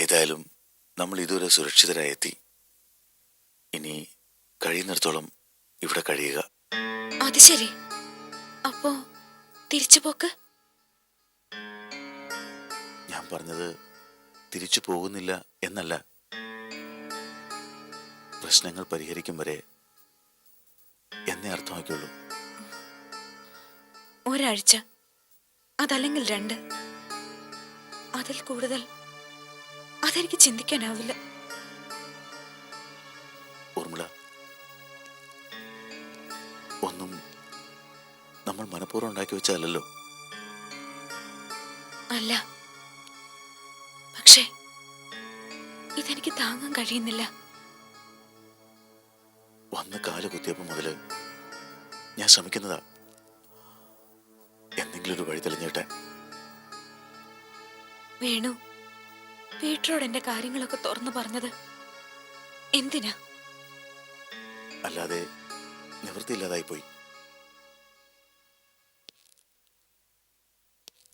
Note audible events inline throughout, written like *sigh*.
ഏതായാലും നമ്മൾ ഇതുവരെ സുരക്ഷിതരായി എത്തി ഇനി കഴിയുന്നിടത്തോളം ഇവിടെ കഴിയുക. അത് ശരി. അപ്പോ തിരിച്ചു പോക്ക്? ഞാൻ പറഞ്ഞത് തിരിച്ചു പോകുന്നില്ല എന്നല്ല. പ്രശ്നങ്ങൾ പരിഹരിക്കും വരെ എന്നെ അർത്ഥമാക്കിയുള്ളൂ. ഒരാഴ്ച. അതല്ലെങ്കിൽ രണ്ട്. അതിൽ കൂടുതൽ അതെനിക്ക് ചിന്തിക്കാനാവില്ല. ഊർമിള ഒന്നും നമ്മൾ മനഃപൂർവം ഉണ്ടാക്കി വെച്ചല്ലോ അല്ല. പക്ഷേ ഇതെനിക്ക് താങ്ങാൻ കഴിയുന്നില്ല. വന്ന് കാൽ കുത്തിയപ്പോൾ മുതൽ ഞാൻ ശ്രമിക്കുന്നതാ. എന്തെങ്കിലും ഒരു വഴി തെളിഞ്ഞിട്ടെ. വേണു. വീട്ടിലോട് എന്റെ കാര്യങ്ങളൊക്കെ തുറന്നു പറഞ്ഞത് എന്തിനാ? അല്ലാതെ നിവൃത്തിയില്ലാതായി പോയി.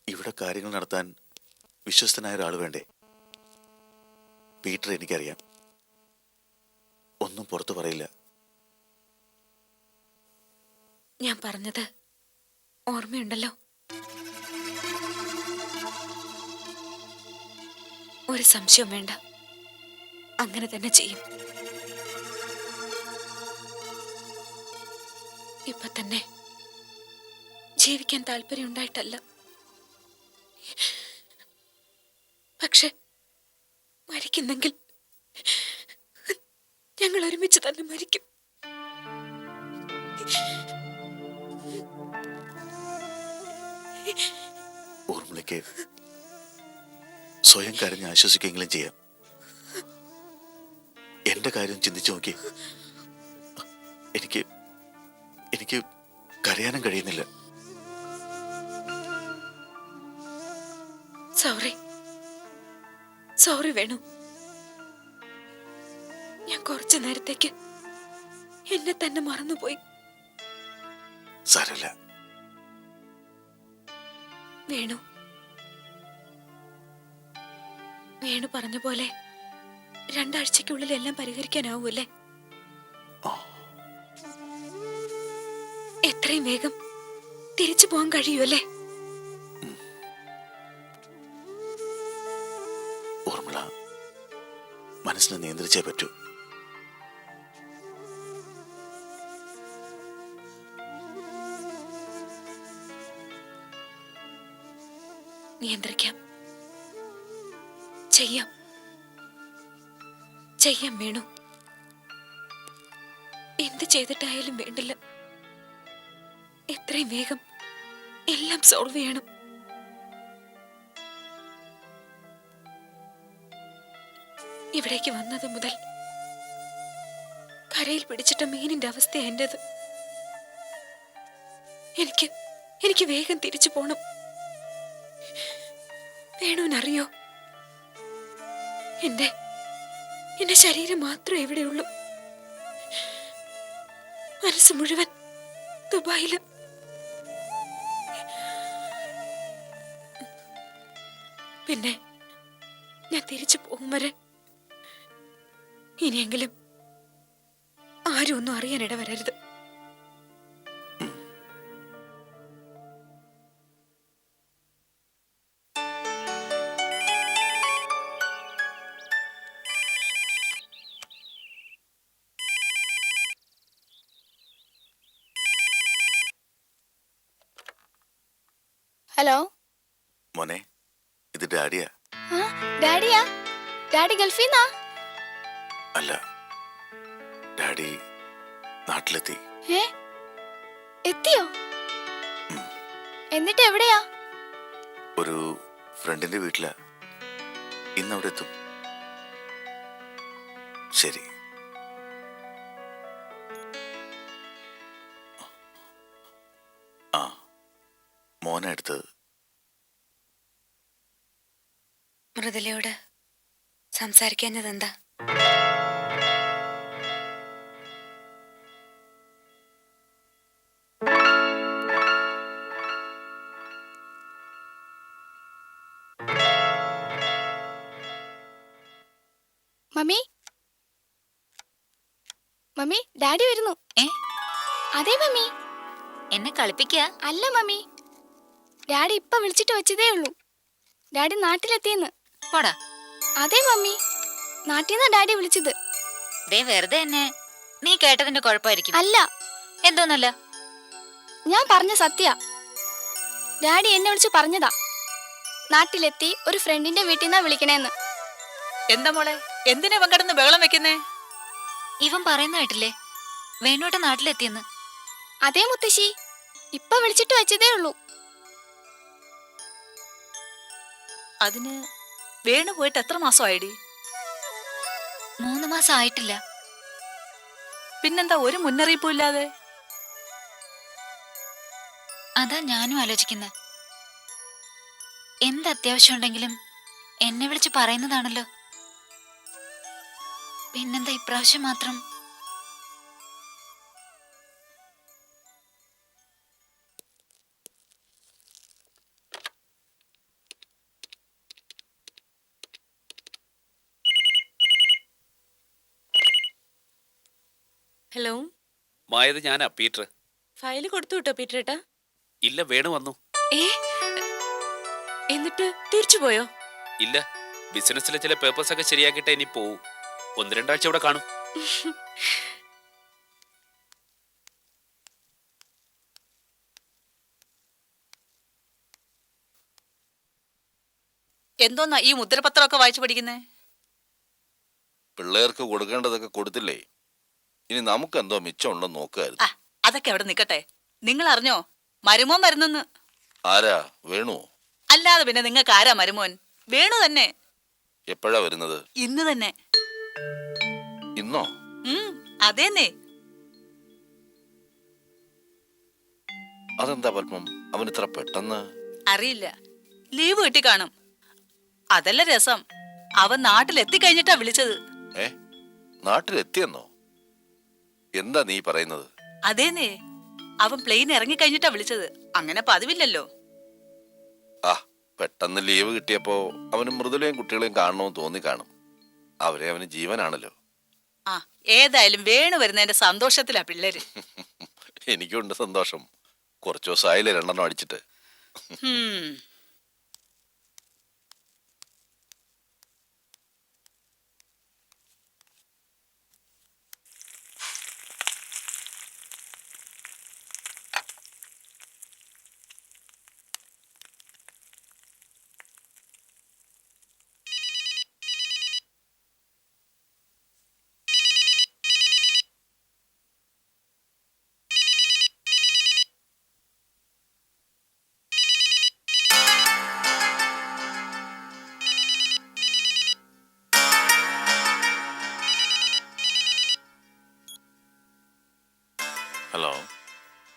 ഇവിടെ കാര്യങ്ങൾ നടത്താൻ വിശ്വസ്തനായ ഒരാൾ വേണ്ടേ? പീറ്റർ എനിക്കറിയാം. ഒന്നും പുറത്തു പറയില്ല. ഞാൻ പറഞ്ഞത് ഓർമ്മയുണ്ടല്ലോ? ഒരു സംശയം വേണ്ട. അങ്ങനെ തന്നെ ചെയ്യും. ഇപ്പൊ തന്നെ ജീവിക്കാൻ താല്പര്യം ഉണ്ടായിട്ടല്ല. പക്ഷെ മരിക്കുന്നെങ്കിൽ ഞങ്ങൾ ഒരുമിച്ച് തന്നെ മരിക്കും. ഊർമിളയ്ക്ക് സ്വയം കരഞ്ഞ് ആശ്വസിക്കെങ്കിലും ചെയ്യാം. എന്റെ കാര്യം ചിന്തിച്ചു നോക്കി. എനിക്ക് എനിക്ക് കരയാനും കഴിയുന്നില്ല. സോറി. സോറി വേണു. ഞാൻ കുറച്ചു നേരത്തേക്ക് എന്നെ തന്നെ മറന്നുപോയി. സാരല്ല. വേണു. വേണു പറഞ്ഞ പോലെ രണ്ടാഴ്ചക്കുള്ളിൽ എല്ലാം പരിഹരിക്കാനാവൂല്ലേ. എത്രയും വേഗം തിരിച്ചു പോകാൻ കഴിയുമല്ലേ? ഊർമിള മനസ്സിനെ നിയന്ത്രിച്ചേ പറ്റൂ. നിയന്ത്രിക്കാം. ചെയ്യാം. ചെയ്യാം വേണു. എന്ത് ചെയ്തിട്ടായാലും വേണ്ടില്ല. എത്രയും വേഗം എല്ലാം സോൾവ് ചെയ്യണം. ഇവിടേക്ക് വന്നത് മുതൽ കരയിൽ പിടിച്ചിട്ട മീനിന്റെ അവസ്ഥ എന്റേത്. എനിക്ക് എനിക്ക് വേഗം തിരിച്ചു പോണം. വേണുവിനറിയോ? എന്റെ എന്റെ ശരീരം മാത്രമേ എവിടെയുള്ളൂ? മനസ്സ് മുഴുവൻ ദുബായിൽ. പിന്നെ ഞാൻ തിരിച്ചു പോകും വരെ. ഇനിയെങ്കിലും ആരും ഒന്നും അറിയാനിട ഇടവരരുത്. ഹലോ? മോനെ ഇത് ഡാഡിയാ. ആ ഡാഡിയാ? ഡാഡി ഗൾഫീന്നാ? അല്ല ഡാഡി നാട്ടിലെത്തി. ഏ? എത്തിയോ? എന്നിട്ട് എവിടെയാ? ഒരു ഫ്രണ്ടിന്റെ വീട്ടിലാ. ഇന്ന് അവിടെ എത്തും ശരി. മോനാ എടുത്തത് മൃദുലയോട് സംസാരിക്കാഞ്ഞത് എന്താ മമ്മി? മമ്മി ഡാഡി വരുന്നു. ഏ? അതെ മമ്മി. എന്നെ കളിപ്പിക്കുക അല്ല മമ്മി. ഡാഡി ഇപ്പൊ വിളിച്ചിട്ട് വെച്ചതേ ഉള്ളൂ. ഡാഡി നാട്ടിലെത്തിയെന്ന്. പോടാ. അതെ മമ്മി. നാട്ടിൽ നിന്നാ ഡാഡി വിളിച്ചത്. ദേ വെറുതെ എന്നെ. നീ കേട്ടതിന്റെ കുഴപ്പമായിരിക്കും. അല്ല. എന്തോന്നല്ല? ഞാൻ പറഞ്ഞ സത്യ. ഡാഡി എന്നെ വിളിച്ച് പറഞ്ഞതാ. നാട്ടിലെത്തി ഒരു ഫ്രണ്ടിന്റെ വീട്ടിൽ നിന്നാ വിളിക്കണേന്ന്. എന്താ മോളെ? എന്തിനാ പങ്കെടുന്ന് കിടന്ന് ബഹളം വെക്കുന്നേ? ഇവൻ പറയുന്ന കേട്ടില്ലേ? വേണോട്ട് നാട്ടിലെത്തിയെന്ന്. അതേ മുത്തശ്ശി. ഇപ്പൊ വിളിച്ചിട്ട് വെച്ചതേ ഉള്ളൂ. അതിന് വേണു പോയിട്ട് എത്ര മാസമായിടി? മൂന്ന് മാസം ആയിട്ടില്ല പിന്നെന്താ ഒരു മുന്നറിയിപ്പും ഇല്ലാതെ? അതാ ഞാനും ആലോചിക്കുന്നത് എന്ത് അത്യാവശ്യം ഉണ്ടെങ്കിലും എന്നെ വിളിച്ച് പറയുന്നതാണല്ലോ. പിന്നെന്താ ഇപ്രാവശ്യം മാത്രം ഹലോ മായത് ഞാനാ പീറ്റർ. ഫയൽ കൊടുത്തു വിട്ടോ പീറ്ററേട്ടാ? ഇല്ല വേണു വന്നു. ഏ? എന്നിട്ട് തിരിച്ചു പോയോ? ഇല്ല ബിസിനസ്സിലെ ചില പേപ്പേഴ്സ് ഒക്കെ ശരിയാക്കിയിട്ട് ഇനി പോവും. ഒന്ന് രണ്ടാഴ്ച ഇവിടെ കാണും. എന്തോന്നാ ഈ മുദ്രപത്രമൊക്കെ വായിച്ചു പഠിക്കുന്നേ? പിള്ളേർക്ക് കൊടുക്കേണ്ടതൊക്കെ കൊടുത്തില്ലേ? ഇനി നമുക്ക് എന്തോ മിച്ചമുണ്ടെന്ന് നോക്കായിരുന്നു. ആ അതൊക്കെ അവിടെ നിക്കട്ടെ. നിങ്ങൾ അറിഞ്ഞോ മരുമോൻ വരുന്നെന്ന്? ആരാ? വേണു അല്ലാതെ പിന്നെ നിങ്ങൾക്ക് ആരാ മരുമോൻ? വേണു തന്നെ. എപ്പോഴാ വരുന്നത്? ഇന്ന് തന്നെ. ഇന്നോ? ഉം അതേന്നെ. അതെന്താ പത്മം? അവൻ ഇത്ര പെട്ടെന്ന്? അറിയില്ല. ലീവ് കിട്ടി കാണും. അതല്ല രസം. അവൻ നാട്ടിലെത്തിക്കഴിഞ്ഞിട്ടാ വിളിച്ചത്. ഏ? നാട്ടിലെത്തിയെന്നോ? എന്താ നീ പറയുന്നത്? അതേന്നേ. അവൻ പ്ലെയിൻ ഇറങ്ങി കഴിഞ്ഞിട്ടാ വിളിച്ചത്. അങ്ങനെ പതിവില്ലല്ലോ. ആ പെട്ടെന്ന് ലീവ് കിട്ടിയപ്പോ അവന് മൃദുലയും കുട്ടികളെയും കാണണമെന്ന് തോന്നി കാണും. അവരെ അവന് ജീവനാണല്ലോ. ആ ഏതായാലും വേണു വരുന്നതിന്റെ സന്തോഷത്തിലാ പിള്ളേര്. *laughs* എനിക്കുണ്ട് സന്തോഷം. കുറച്ചു ദിവസമായില്ലേ രണ്ടെണ്ണം അടിച്ചിട്ട്.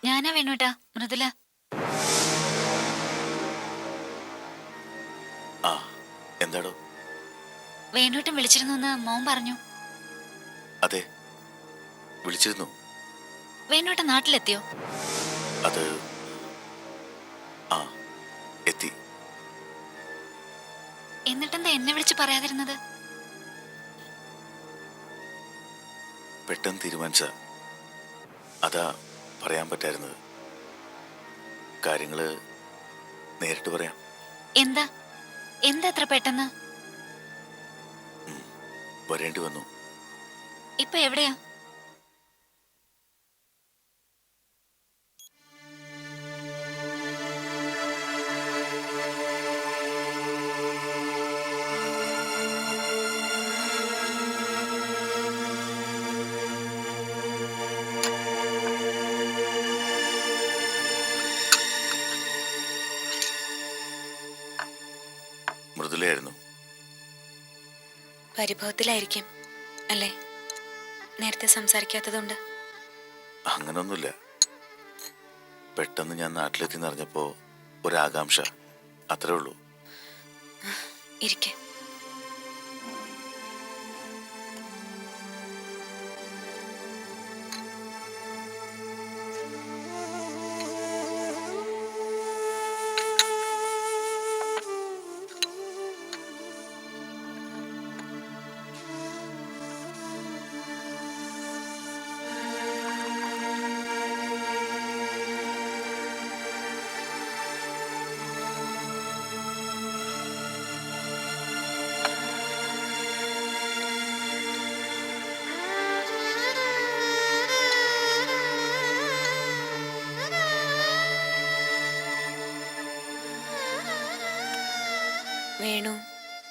ഞാനാ വേണോട്ടാ മൃദുല. ആ എന്താടോ? വേണോട്ടം വിളിച്ചിരുന്നു എന്ന് മോൻ പറഞ്ഞു. അതെ വിളിച്ചിരുന്നു. വേണോട്ടം നാട്ടിലെത്തിയോ? അത് ആ എത്തി. എന്നിട്ടെന്താ എന്നെ വിളിച്ച് പറയാതിരുന്നത്? പെട്ടെന്ന് തീരുമാനിച്ച അതാ പറയാൻ പറ്റായിരുന്നത്. കാര്യങ്ങൾ നേരിട്ട് പറയാം. എന്താ? എന്താ അത്ര പെട്ടെന്ന്? വരേണ്ടി വന്നു. ഇപ്പൊ എവിടെയാ? മൃദുലയായിരുന്നു. പരിഭവത്തിലായിരിക്കും അല്ലേ? നേരത്തെ സംസാരിക്കാത്തതുകൊണ്ട് അങ്ങനൊന്നുമില്ല. പെട്ടെന്ന് ഞാൻ നാട്ടിലെത്തി നിറഞ്ഞപ്പോ ഒരാകാംക്ഷ. അത്രേ ഉള്ളൂ. ഇരിക്കെ.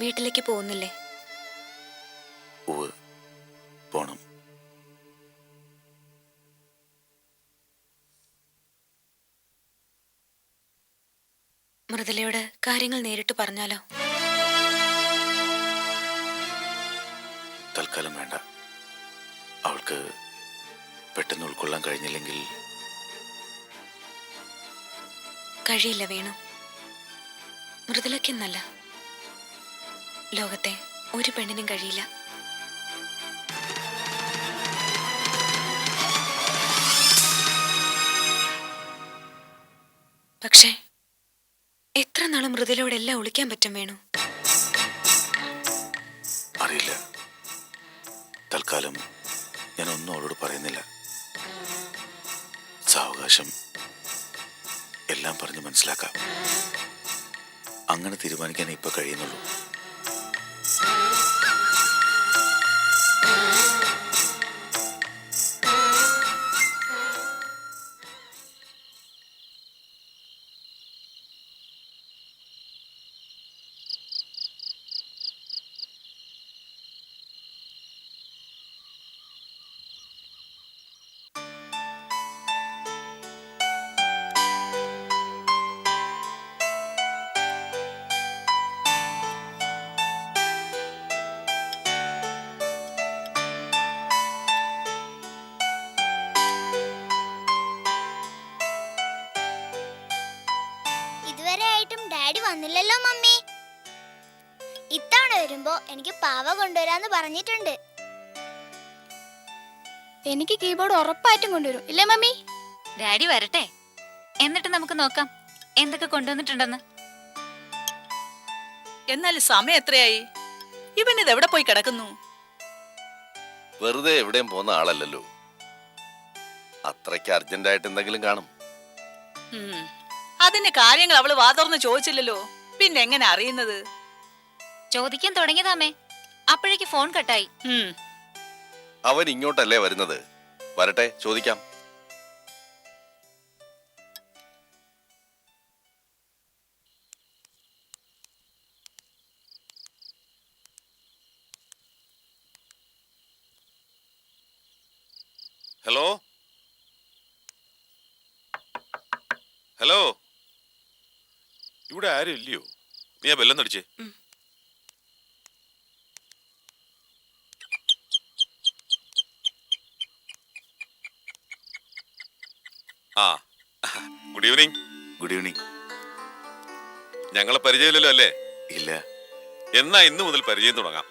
വീട്ടിലേക്ക് പോകുന്നില്ലേ? പോണം. മൃദുലയോട് കാര്യങ്ങൾ നേരിട്ട് പറഞ്ഞാലോ? തൽക്കാലം വേണ്ട. അവൾക്ക് പെട്ടെന്ന് ഉൾക്കൊള്ളാൻ കഴിഞ്ഞില്ലെങ്കിൽ കഴിയില്ല വേണു. മൃദുലയ്ക്കെന്നല്ല ലോകത്തെ ഒരു പെണ്ണിനും കഴിയില്ല. പക്ഷേ എത്ര നാളും മൃദുലയോടെല്ലാം ഒളിക്കാൻ പറ്റും വേണു? അറിയില്ല. തൽക്കാലം ഞാൻ ഒന്നും അവളോട് പറയുന്നില്ല. സാവകാശം എല്ലാം പറഞ്ഞ് മനസ്സിലാക്കാം. അങ്ങനെ തീരുമാനിക്കാൻ ഇപ്പൊ കഴിയുന്നുള്ളൂ. ഇതുവരെ ഡാഡി വന്നില്ലല്ലോ മമ്മി. ഇത്തവണ വരുമ്പോ എനിക്ക് പാവ കൊണ്ടുവരാന്ന് പറഞ്ഞിട്ടുണ്ട്. എനിക്ക് കീബോർഡ് ഉറപ്പായിട്ടും കൊണ്ടുവരും. ഇല്ലേ മമ്മി? ഡാഡി വരട്ടെ. എന്നിട്ട് നമുക്ക് നോക്കാം എന്തൊക്കെ കൊണ്ടുവന്നിട്ടുണ്ടെന്ന്. എന്നാൽ സമയം എത്രയായി? ഇവൻ ഇത് എവിടെ പോയി കിടക്കുന്നു? വെറുതെ എവിടെയും പോകുന്ന ആളല്ലല്ലോ. അത്രയ്ക്ക് അർജന്റായിട്ട് എന്തെങ്കിലും കാണും. അതിന്റെ കാര്യങ്ങൾ അവൾ വാതോർന്ന് ചോദിച്ചില്ലല്ലോ. പിന്നെ എങ്ങനെ അറിയുന്നത്? ചോദിക്കാൻ തുടങ്ങിയതാമേ. അപ്പോഴേക്ക് ഫോൺ കട്ടായി. അവൻ ഇങ്ങോട്ടല്ലേ വരുന്നത്? വരട്ടെ ചോദിക്കാം. ഹലോ? ഹലോ? ഇവിടെ ആരും ഇല്ലയോ? നീ ആ ബെല്ലം നടിച്ചേ ആ ഗുഡ് ഈവനിങ് ഗുഡ് ഈവനിങ് ഞങ്ങളെ പരിചയമില്ലല്ലോ അല്ലേ? ഇല്ല. എന്നാ ഇന്നു മുതൽ പരിചയം തുടങ്ങാം.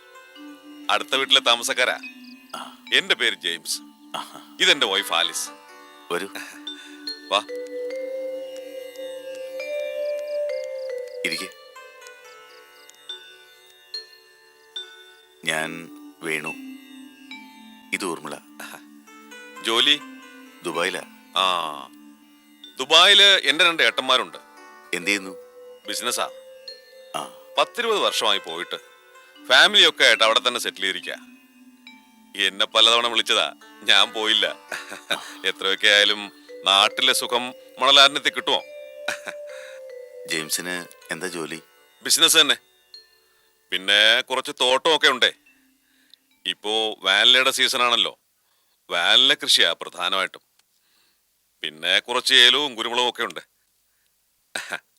അടുത്ത വീട്ടിലെ താമസക്കാരാ? എന്റെ പേര് ജെയിംസ്. ഇതെന്റെ വൈഫ് ആലിസ്. വരൂ. വാ. ഇരിക്കെ. ഞാൻ വേണു. ഇത് ഊർമിള. ജോലി? ദുബായിലാ. ആ. ദുബായിൽ എന്റെ രണ്ട് ഏട്ടന്മാരുണ്ട്. എന്ത് ചെയ്യുന്നു? ബിസിനസ്സാ. ആ. പത്തിരുപത് വർഷമായി പോയിട്ട്. ഫാമിലി ഒക്കെ ആയിട്ട് അവിടെ തന്നെ സെറ്റിൽ ചെയ്തിരിക്ക. എന്നെ പലതവണ വിളിച്ചതാ. ഞാൻ പോയില്ല. എത്രയൊക്കെ ആയാലും നാട്ടിലെ സുഖം മണലാരനത്തിൽ കിട്ടുമോ ജെയിംസിന് എന്താ ജോലി? ബിസിനസ് തന്നെ. പിന്നെ കുറച്ച് തോട്ടമൊക്കെ ഉണ്ടേ. ഇപ്പോ വാനിലയുടെ സീസൺ ആണല്ലോ. വാനില കൃഷിയാ പ്രധാനമായിട്ടും. പിന്നെ കുറച്ച് ഏലവും കുരുമുളകും ഒക്കെ ഉണ്ട്.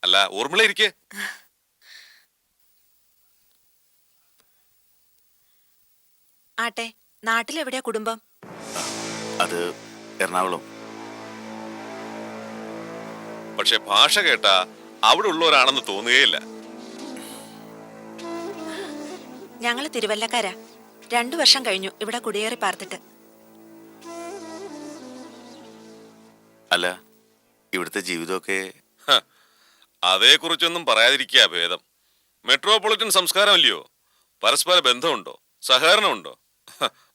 അല്ല ഊർമിള ഇരിക്കേ? ആട്ടെ നാട്ടിലെവിടെയാ കുടുംബം? അത് എറണാകുളം. പക്ഷെ ഭാഷ കേട്ടാ അവിടെ ഉള്ളവരാണെന്ന് തോന്നുകയില്ല. ഞങ്ങൾ തിരുവല്ലക്കാരാ. രണ്ടു വർഷം കഴിഞ്ഞു ഇവിടെ കുടിയേറി പാർത്തിട്ട്. അല്ല ഇവിടുത്തെ ജീവിതമൊക്കെ അതേ അതേക്കുറിച്ചൊന്നും പറയാതിരിക്കുക ഭേദം. മെട്രോപൊളിറ്റൻ സംസ്കാരമല്ലയോ? പരസ്പര ബന്ധമുണ്ടോ? സഹകരണമുണ്ടോ?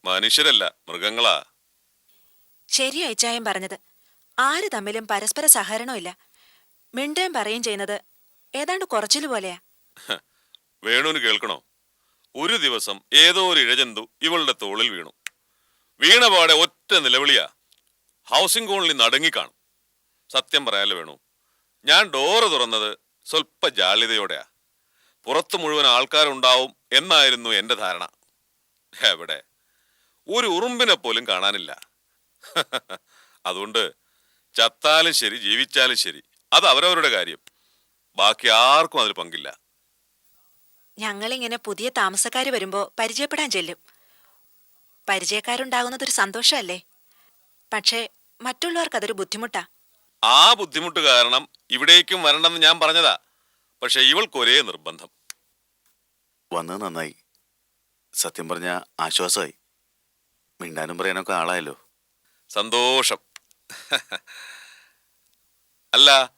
മനുഷ്യരല്ല മൃഗങ്ങളാ. ശരിയായി ഇച്ചായം പറഞ്ഞത്. ആര് തമ്മിലും പരസ്പര സഹകരണമില്ല. മിണ്ടുകയും പറയും ചെയ്യുന്നത് ഏതാണ്ട് കുറച്ചിൽ പോലെയാ. വേണുവിന് കേൾക്കണോ? ഒരു ദിവസം ഏതോ ഒരു ഇഴജന്തു ഇവളുടെ തോളിൽ വീണു. വീണപാടെ ഒറ്റ നിലവിളിയാ. ഹൗസിംഗ് കോളനി നടുങ്ങിക്കാണും സത്യം പറയാലോ വേണു ഞാൻ ഡോറ് തുറന്നത് സ്വല്പ ജാള്യതയോടെയാ. പുറത്തു മുഴുവൻ ആൾക്കാരുണ്ടാവും എന്നായിരുന്നു എന്റെ ധാരണ. എവിടെ? ഒരു ഉറുമ്പിനെ പോലും കാണാനില്ല. അതുകൊണ്ട് ചത്താലും ശരി ജീവിച്ചാലും ശരി. അത് അവരവരുടെ കാര്യം. ബാക്കി ആർക്കും അതിൽ പങ്കില്ല. ഞങ്ങളിങ്ങനെ പുതിയ താമസക്കാർ വരുമ്പോ പരിചയപ്പെടാൻ ചെല്ലും. പരിചയക്കാരുണ്ടാകുന്നതൊരു സന്തോഷമല്ലേ പക്ഷേ മറ്റുള്ളവർക്ക് അതൊരു ബുദ്ധിമുട്ടാ. ആ ബുദ്ധിമുട്ട് കാരണം ഇവിടേക്കും വരണമെന്ന് ഞാൻ പറഞ്ഞതാ. പക്ഷെ ഇവൾക്ക് ഒരേ നിർബന്ധം. വന്നത് നന്നായി. സത്യം പറഞ്ഞ ആശ്വാസമായി. മിണ്ടാനും പറയാനൊക്കെ ആളായല്ലോ. സന്തോഷം. അല്ല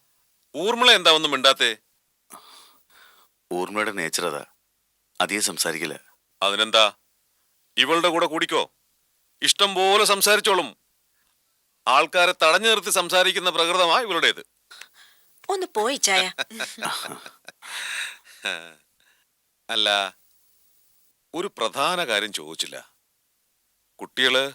ഊർമിള എന്താ ഒന്നും മിണ്ടാത്തേ? ഊർമിളയുടെ നേച്ചർ അതാ. അധികം സംസാരിക്കില്ല. അതിനെന്താ? ഇവളുടെ കൂടെ കൂടിക്കോ? ഇഷ്ടം പോലെ സംസാരിച്ചോളും. ആൾക്കാരെ തടഞ്ഞു നിർത്തി സംസാരിക്കുന്ന പ്രകൃതമാ ഇവളുടേത്. ഒന്ന് പോയി ചായ. അല്ല ഒരു പ്രധാന കാര്യം ചോദിച്ചില്ല. കുട്ടികൾ